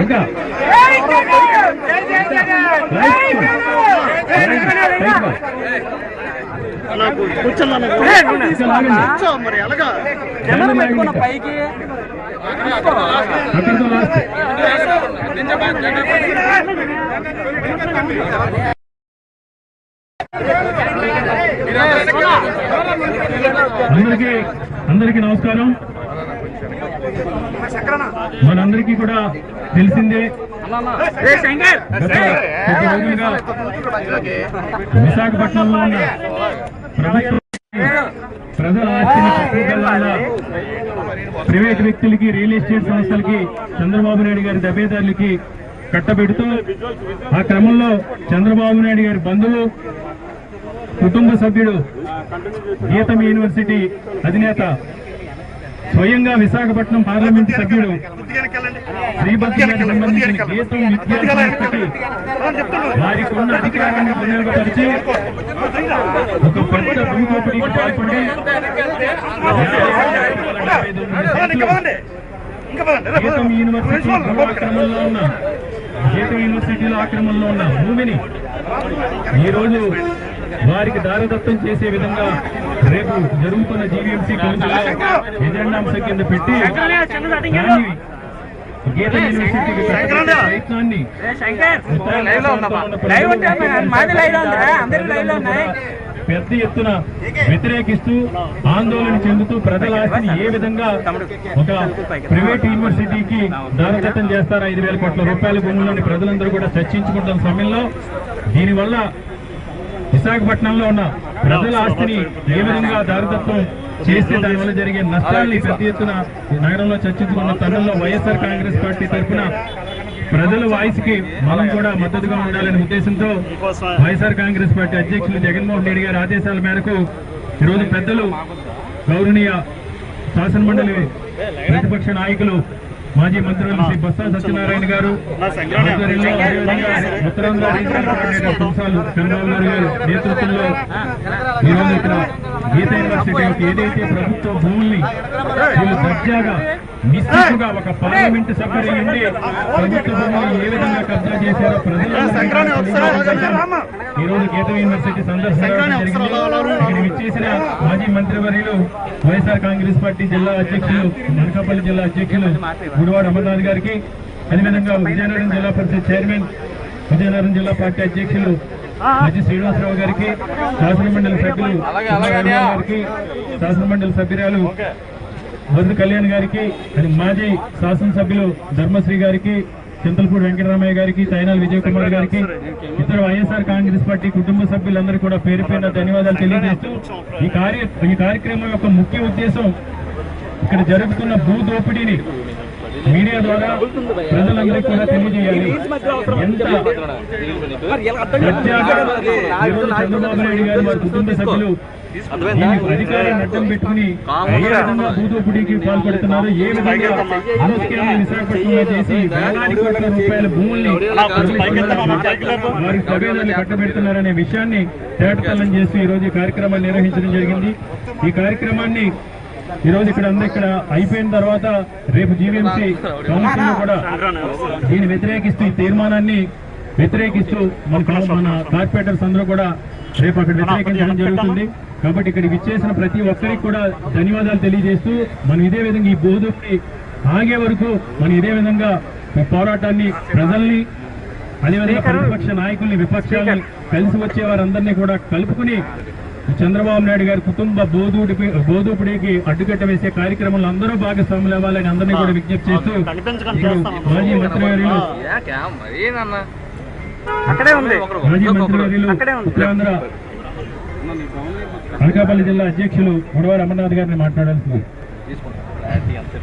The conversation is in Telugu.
ఇంకా మరి ఎలాగా కిందన పెట్టుకున్న పైకి అక్కడితో లాస్ట్ అందరికీ అందరికీ నమస్కారం. మనందరికీ కూడా తెలిసిందే విశాఖపట్నంలో ఉన్న ప్రభుత్వం ప్రజల ఆస్తిని ప్రైవేట్ వ్యక్తులకి రియల్ ఎస్టేట్ సంస్థలకి చంద్రబాబు నాయుడు గారి దబేదారులకి కట్టబెడుతూ ఆ క్రమంలో చంద్రబాబు నాయుడు గారి బంధువు కుటుంబ సభ్యుడు గీతం యూనివర్సిటీ అధినేత స్వయంగా విశాఖపట్నం పార్లమెంట్ సభ్యుడు శ్రీభద్ర సంబంధించిన గీతం వారికి ఉన్న అధికారాన్ని వినియోగపరిచి ఒక పెద్ద భూదోపిడీకి పాల్పడి గీతం యూనివర్సిటీ ఆక్రమణలో ఉన్న గీతం యూనివర్సిటీలో ఆక్రమణలో ఉన్న భూమిని ఈ రోజు వారికి దారదత్తం చేసే విధంగా రేపు జరుగుతున్న జీవీఎంసీ కౌన్సిల్ ఎజెండాంశం కింద పెట్టి గీతం యూనివర్సిటీకి ప్రయత్నాన్ని పెద్ద ఎత్తున వ్యతిరేకిస్తూ ఆందోళన చెందుతూ ప్రజల ఆస్తిని ఏ విధంగా ఒక ప్రైవేట్ యూనివర్సిటీకి దారదత్తం చేస్తారు? ఐదు వేల కోట్ల రూపాయల భూముల్లోని ప్రజలందరూ కూడా చర్చించుకుంటున్న సమయంలో దీనివల్ల విశాఖపట్నంలో ఉన్న ప్రజల ఆస్తిని ఏ విధంగా దారితత్వం చేస్తే దానివల్ల జరిగే నష్టాన్ని పెద్ద ఎత్తున నగరంలో చర్చించుకున్న తరుణంలో వైఎస్ఆర్ కాంగ్రెస్ పార్టీ తరఫున ప్రజల వాయిస్కి మనం కూడా మద్దతుగా ఉండాలనే ఉద్దేశంతో వైఎస్ఆర్ కాంగ్రెస్ పార్టీ అధ్యక్షులు జగన్మోహన్ రెడ్డి గారి ఆదేశాల మేరకు ఈరోజు పెద్దలు గౌరవనీయ శాసనమండలి ప్రతిపక్ష నాయకులు మాజీ మంత్రులు శ్రీ బొత్స సత్యనారాయణ గారు ఉత్తరాంధ్ర రీజనల్ కోఆర్డినేటర్ చంద్రబాబు గారు నేతృత్వంలో ఈరోజు ఇక్కడ గీత యూనివర్సిటీ ఏదైతే ప్రభుత్వ భూముల్ని వీళ్ళు దర్జాగా నిశ్చితుగా ఒక పార్లమెంట్ సభ్యులు ఉండి ప్రభుత్వ భూములు ఏ విధంగా కబ్జా చేశారో ప్రజలు ఈ రోజు గీత యూనివర్సిటీ సందర్శన ఇక్కడ విచ్చేసిన మాజీ మంత్రివర్యులు వైఎస్ఆర్ కాంగ్రెస్ పార్టీ జిల్లా అధ్యక్షులు అనకాపల్లి జిల్లా అధ్యక్షులు గుడివాడ అమర్నాథ్ గారికి అదేవిధంగా విజయనగరం జిల్లా పరిషత్ చైర్మన్ విజయనగరం జిల్లా పార్టీ అధ్యక్షులు మధ్య శ్రీనివాసరావు గారికి శాసనమండలి సభ్యులు గారికి శాసనమండలి సభ్యురాలు బంధు కళ్యాణ్ గారికి మాజీ శాసనసభ్యులు ధర్మశ్రీ గారికి చింతలపూడి వెంకటరామయ్య గారికి తైనాల్ విజయ్ కుమార్ గారికి ఇతర వైఎస్ఆర్ కాంగ్రెస్ పార్టీ కుటుంబ సభ్యులందరూ కూడా పేరు పైన ధన్యవాదాలు తెలియజేస్తూ ఈ కార్య ఈ కార్యక్రమం యొక్క ముఖ్య ఉద్దేశం ఇక్కడ జరుగుతున్న భూ దోపిడీని మీడియా ద్వారా ప్రజలందరికీ కూడా తెలియజేయాలి. ఎంత దర్జాగా ఈరోజు చంద్రబాబు నాయుడు గారు వారి కుటుంబ సభ్యులు అధికారాన్ని అడ్డం పెట్టుకుని ఏ విధంగా భూదోపిడీకి పాల్పడుతున్నారు ఏ విధంగా భూస్కామ్ని విశాఖపట్నంలో చేసి వేలాది కోట్ల రూపాయల భూముల్ని వారి కబేదాన్ని కట్టబెడుతున్నారనే విషయాన్ని తేటతల్లం చేస్తూ ఈ రోజు ఈ కార్యక్రమాన్ని నిర్వహించడం జరిగింది. ఈ కార్యక్రమాన్ని ఈ రోజు ఇక్కడ అందరూ ఇక్కడ అయిపోయిన తర్వాత రేపు జీవీఎంసీ కౌన్సిల్ కూడా దీన్ని వ్యతిరేకిస్తూ ఈ తీర్మానాన్ని వ్యతిరేకిస్తూ మన మన కార్పొరేటర్స్ అందరూ కూడా రేపు అక్కడ వ్యతిరేకించడం జరుగుతుంది. కాబట్టి ఇక్కడికి ఇచ్చేసిన ప్రతి ఒక్కరికి కూడా ధన్యవాదాలు తెలియజేస్తూ మనం ఇదే విధంగా ఈ బోధుని ఆగే వరకు మనం ఇదే విధంగా ఈ పోరాటాన్ని ప్రజల్ని అదేవిధంగా ప్రతిపక్ష నాయకుల్ని విపక్షాలని కలిసి వచ్చే వారందరినీ కూడా కలుపుకుని చంద్రబాబు నాయుడు గారి కుటుంబ బోధుడి బోధుపుడికి అడ్డుకట్ట వేసే కార్యక్రమంలో అందరూ భాగస్వాములు అవ్వాలని అందరినీ కూడా విజ్ఞప్తి చేస్తూ మాజీ మంత్రివర్యులు ఉంది. మాజీ మంత్రివర్యులు. ఉత్తరాంధ్ర అనకాపల్లి జిల్లా అధ్యక్షులు గుడివారి అమర్నాథ్ గారిని మాట్లాడాల్సింది.